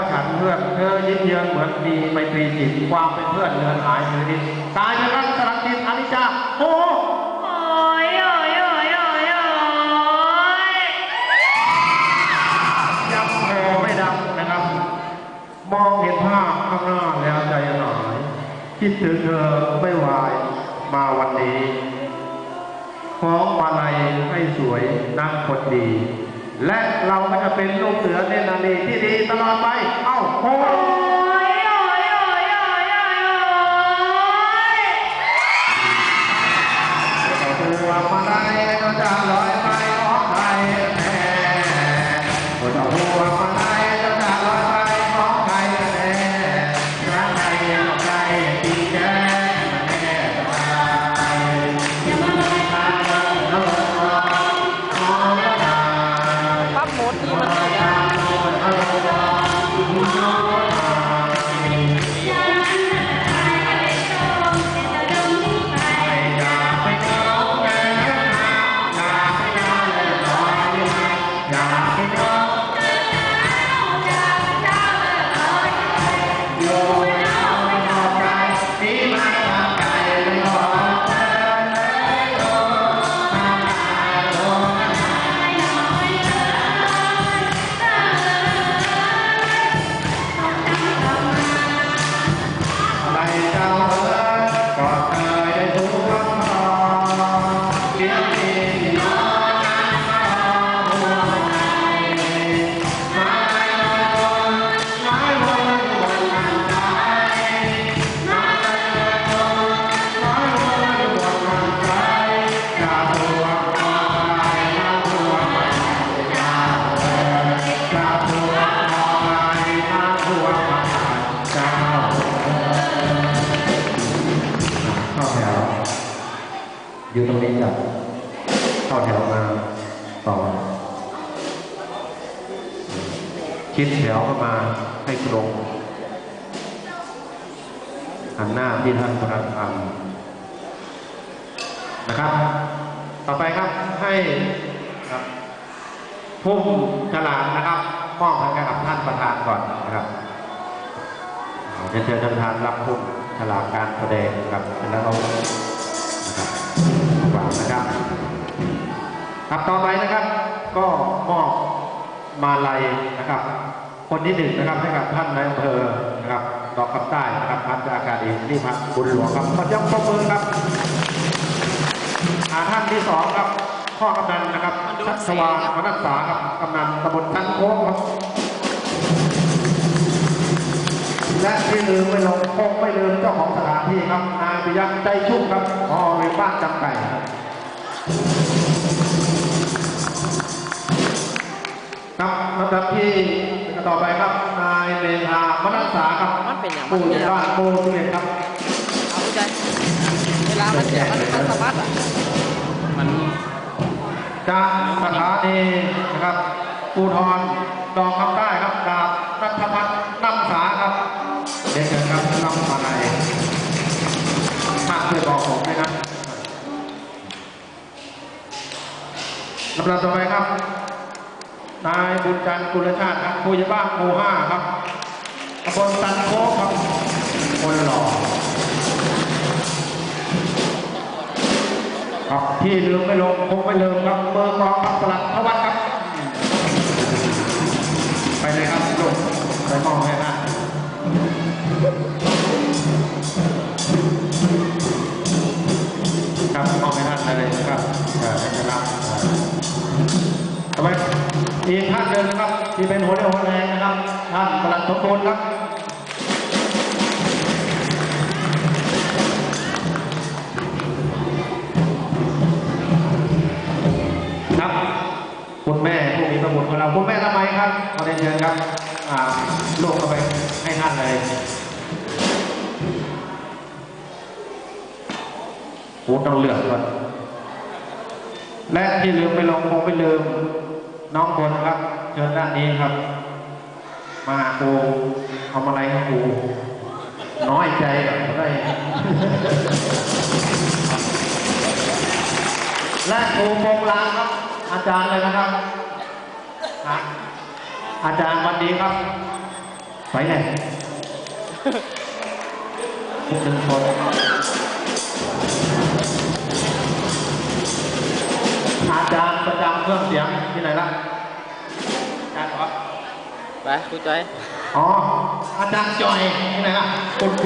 ว่าฉันเพื่อนเธอยิ้มเยือนเหมือนมีไมตรีจิตความเป็นเพื่อนเลือนหายมือดินกลายเป็นรักสลักจิตอนิจจาโอ้โอ้ยโอ้ยโอ้ยโอ้ยโอ้ยยังโหไม่ดังนะครับ มองเห็นภาพข้างหน้าแล้วใจหายคิดถึงเธอไม่วายมาวันนี้ ของมาลัยให้สวยนั่งคนดี และเราก็จะเป็นลูกเสือเนนารีที่ดีตลอดไป เอ้าโหโอ้หัวมาได้ก็จะลอยไปของใครแน่คนเอาหัวมาลัย อ อยู่ตรงนี้จับเข้าแถวมาต่อ คิดแถวเข้ามาให้ตรงหันหน้าที่ท่านประธานนะครับ ต่อไปครับให้ครับพุ่มฉลากนะครับมอบให้กับท่านประธานก่อนนะครับเรียนเชิญท่านประธานรับพุ่มฉลากการแสดงครับแล้วเรานะครับ นะครับครับต่อไปนะครับ ก็มอบมาลัยนะครับ คนที่หนึ่งนะครับให้กับท่านนายอำเภอนะครับดอกคำใต้นะครับพันจากาศเอกนิพัฒน์บุญหลวงครับขอยับปรบมือครับอาท่านที่สองครับพ่อกำนันนะครับชัชวานมนัสสาครับกำนันตำบลทันโค้งครับและที่ลืมไม่ลงคงไม่ลืมเจ้าของสถานที่ครับนายปิยะใจชุ่มครับพอในบ้านจำไก่ครับ ลำดับที่ต่อไปครับ นายเมธามนัสสาครับมันเป็นอย่างมัผู้นใหญ่เนี่ยบ้านโมสิเอ็ดครับเอาใจเวลามันเสียมันมันสะบัดอะมันจากสถานีนะครับภูทรดองคำใต้ครับดาบนัทพัฒน์น้ำสาครับเด็กเชิญครับน้ำมาใน ลำดับต่อไปครับ นายบุญจันทร์กุลชาติครับผู้ใหญ่บ้านหมู่ห้าครับตำบลตันโค้งครับคนหล่อครับที่ลืมไม่ลงคงไม่ลืมครับเบอร์กรองครับสลัดทวัฒน์ครับ ไปเลยครับลูกไปมองให้นะครับมองให้ท่านเลยนะครับเออให้จะรับ ทำไมอีกท่านหนึ่งนะครับ ที่เป็นหัวเรี่ยวหัวแรงนะครับท่านประหลัดสมบูรณ์ครับครับคุณแม่ผู้มีพระคุณของเราคุณแม่ทำไมครับขอเรียนเชิญครับลูกเข้าไปให้ท่านเลยโอ้ต้องเลือกก่อน และที่ลืมไปลงคงไม่ลืม น้องคนครับเชิญด้านนี้ครับ มาฮูทำอะไรให้ครูน้อยใจแบบได้และครูพงลางครับ อาจารย์เลยนะครับฮะอาจารย์วันดีครับไปไหนพวกหนึ่งคน ที่ไหนล่ะอาจารย์เหรอไปคุยจ้อย อ๋ออาจารย์จอยที่ไหนล่ะคุณ